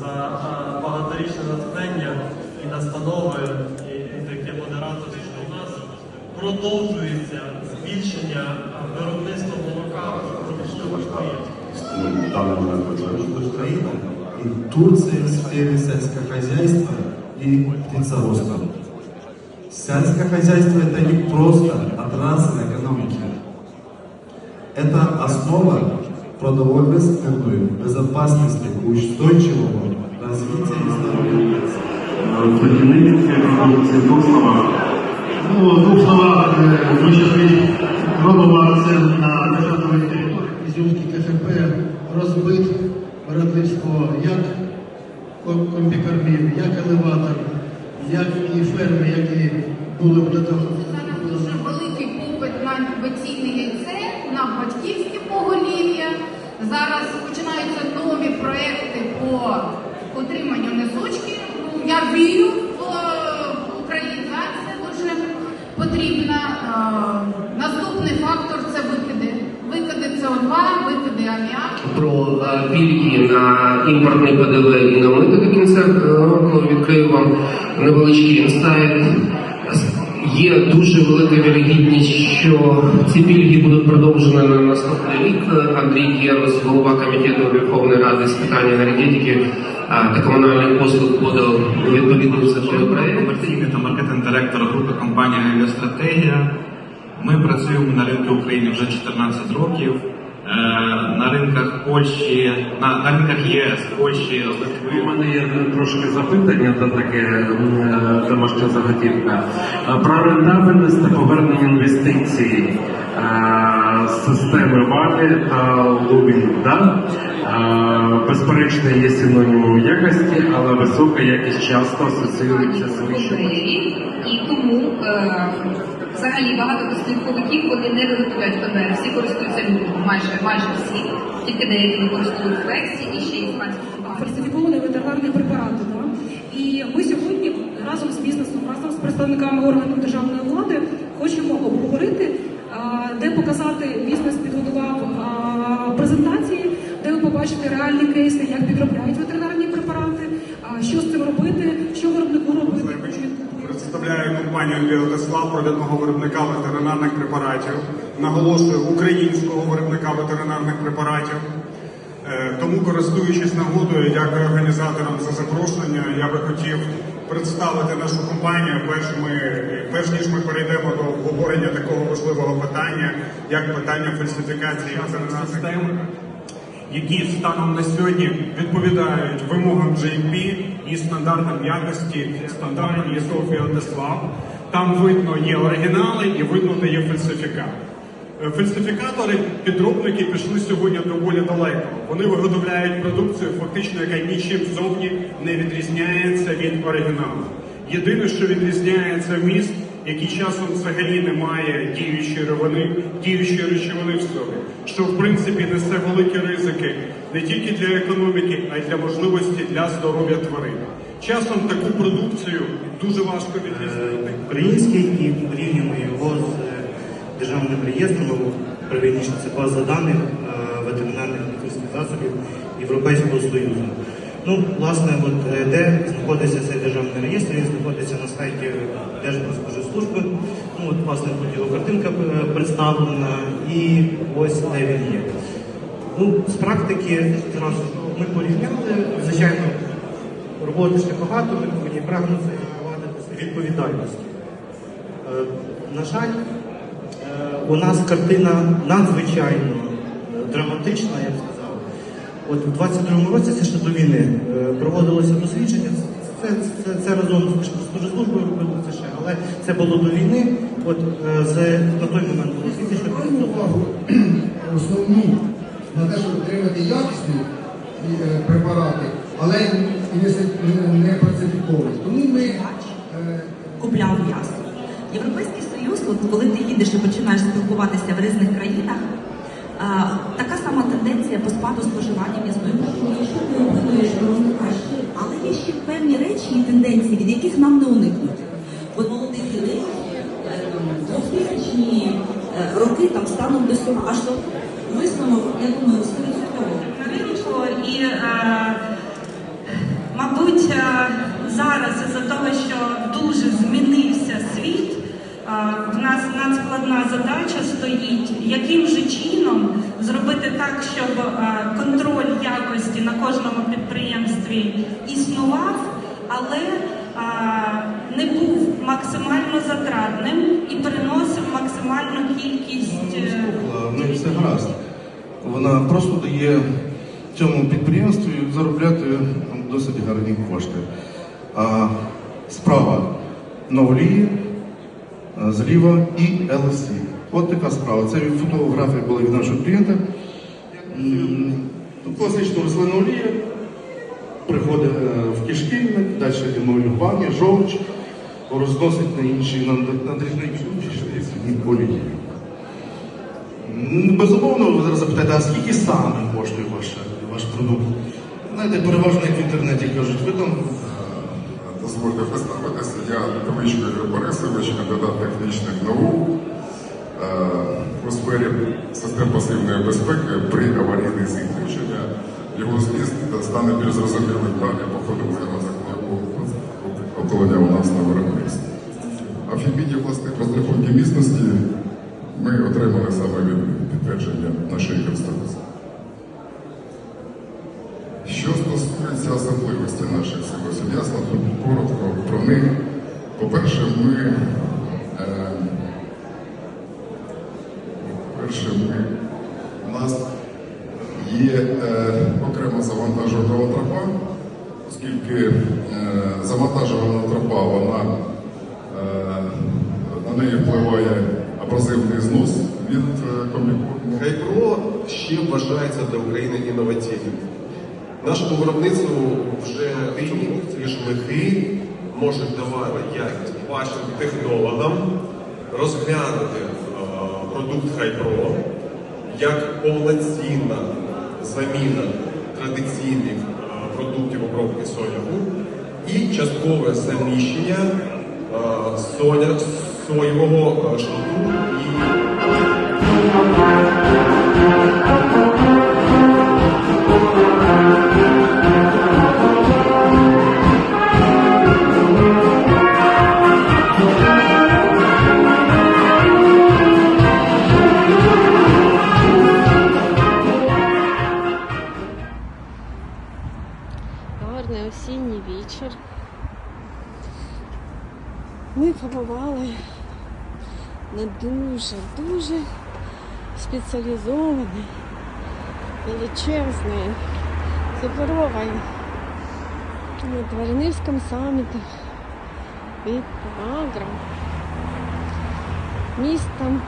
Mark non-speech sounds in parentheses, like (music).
за а, багаторічне натхнення і настанови, і, і таке модераторство у нас продовжується збільшення а, виробництва молока в промислових країнах. в данный момент подтверждает Украина и Турция в сфере сельского хозяйства и птицеводства. Сельское хозяйство это не просто отрасль экономики. Это основа продовольственной безопасности, устойчивого развития и здоровья. В двох словах. Ну, в двох словах, е, ми зараз робимо акцент на державної території Ізюмський КФП розбит виробництво як ком- комбікормів, як елеватор, як і ферми, які були б для того. Зараз дуже великий попит на інкубаційне яйце, на батьківське поголів'я. Зараз починаються нові проекти по отриманню несочки. Ну, я вірю в е, українізацію дуже потрібна. Е, Наступний фактор це викиди. Викиди СО2, викиди аміаку. про е, пільги на імпортний ПДВ і на мито до кінця року відкрию вам невеличкий інсайт. Є дуже велика вірогідність, що ці пільги будуть продовжені на наступний рік. Андрій Єрос, голова комітету Верховної Ради з питань енергетики та комунальних послуг подав відповідний законопроект. та маркетинг-директор групи компанії «Авіастратегія». Ми працюємо на ринку України вже 14 років. Е, На ринках Польщі, на, на ринках ЄС, Польщі, У мене є трошки запитання та таке е, домашня заготівка. Е, Про рентабельність та повернення інвестицій системи валі та лубінг. Да? Безперечно, є синонімом якості, але висока якість часто асоціюється з вищою. і тому взагалі багато дослідковиків вони не виготовляють конвейер. Всі користуються люком, майже майже всі, тільки деякі використовують флексі і ще іспанські. фальсифіковані ветеринарні препарати. Да? І ми сьогодні разом з бізнесом, разом з представниками органів державної влади хочемо обговорити, а, де показати бізнес підготував а, презентації, де ви побачите реальні кейси, як підробляють ветеринарні препарати, а, що з цим робити, що виробнику робити. Представляю компанію Біотеслав, провідного виробника ветеринарних препаратів. Наголошую українського виробника ветеринарних препаратів. Е, Тому, користуючись нагодою, дякую організаторам за запрошення. Я би хотів представити нашу компанію. Перш, ми, перш ніж ми перейдемо до обговорення такого важливого питання, як питання фальсифікації ветеринарних препаратів які станом на сьогодні відповідають вимогам GMP і стандартам якості стандартам ЄСО Фіотеслав. Там видно є оригінали і видно, де є фальсифікат. Е, Фальсифікатори, підробники пішли сьогодні доволі далеко. Вони виготовляють продукцію, фактично, яка нічим зовні не відрізняється від оригіналу. Єдине, що відрізняється вміст, який часом взагалі не має діючої речовини, діючої речовини в собі, що в принципі несе великі ризики не тільки для економіки, а й для можливості для здоров'я тварин. Часом таку продукцію дуже важко відрізнити. український і порівнюємо його з е, державним реєстром, або правильніше це база даних е, ветеринарних лікарських засобів Європейського Союзу. Ну, власне, от, е, де знаходиться цей державний реєстр, він знаходиться на сайті Держпродспоживслужби. Ну, от, власне, тут його картинка е, представлена, і ось де він є. Ну, з практики зразу ми порівняли, звичайно, роботи ще багато, ми повинні прагнути запровадити відповідальність. Е, На жаль, у нас картина надзвичайно драматична, я б сказав. От у 22-му році, це ще до війни, е, проводилося дослідження. Це, це, це разом з Держпродспоживслужбою робили це ще, але це було до війни. От е, з на той момент було 1500 увагу (clears throat) основну на те, щоб отримати якісні е, препарати, але і не, не, не. Тому ми е, купляв м'ясо. Європейський Союз, от коли ти їдеш і починаєш спілкуватися в різних країнах, Така сама тенденція по спаду споживання м'ясної продукції. Але є ще певні речі і тенденції, від яких нам не уникнути. От молодих людей двохтисячні е, е, роки там стануть до сього аж до висновок, я думаю, скоріше. І, е, мабуть, зараз із-за того, що дуже змінився світ, в нас надскладна задача стоїть, яким же чином так, щоб е, контроль якості на кожному підприємстві існував, але е, не був максимально затратним і приносив максимальну кількість. е, В неї все гаразд. Вона просто дає цьому підприємству заробляти досить гарні кошти. А справа на олії, зліва і LSC. От така справа. Це фотографія була від нашого клієнта. Тут класична олія. Приходить е, в кишківник, далі емалювання, жовч, розносить на інші на, на дрібні олії. Ну, Безумовно, ви зараз запитаєте, а скільки саме коштує ваш, ваш продукт? Знаєте, переважно як в інтернеті кажуть, ви там Дозвольте представитися, я Ігор Борисович, кандидат технічних наук е, у сфері систем пасивної безпеки при аварійних зіткнення. Його зміст стане більш зрозумілим далі по ходу моєго околення у нас на виробництві. Амфібійні власних розрахунки міцності ми отримали саме від підтвердження нашої конструкції. Що стосується особливості наших силосів, ясно, тут коротко про них. По-перше, ми, е, по-перше, ми, у нас є е, окрема завантажувана тропа, оскільки е, завантажувана тропа, вона е, на неї впливає абразивний знос від е. Хайпро ще вважається для України інноваційним. Нашому виробництву вже ці шляхи можуть давати якість вашим технологам розглянути е, продукт Хайпро як повноцінна заміна традиційних е, продуктів обробки соняху і часткове заміщення соня, соєвого е, шруту на дуже, дуже спеціалізований, величезний, суперовий на Тваринівському саміті від Агром. містом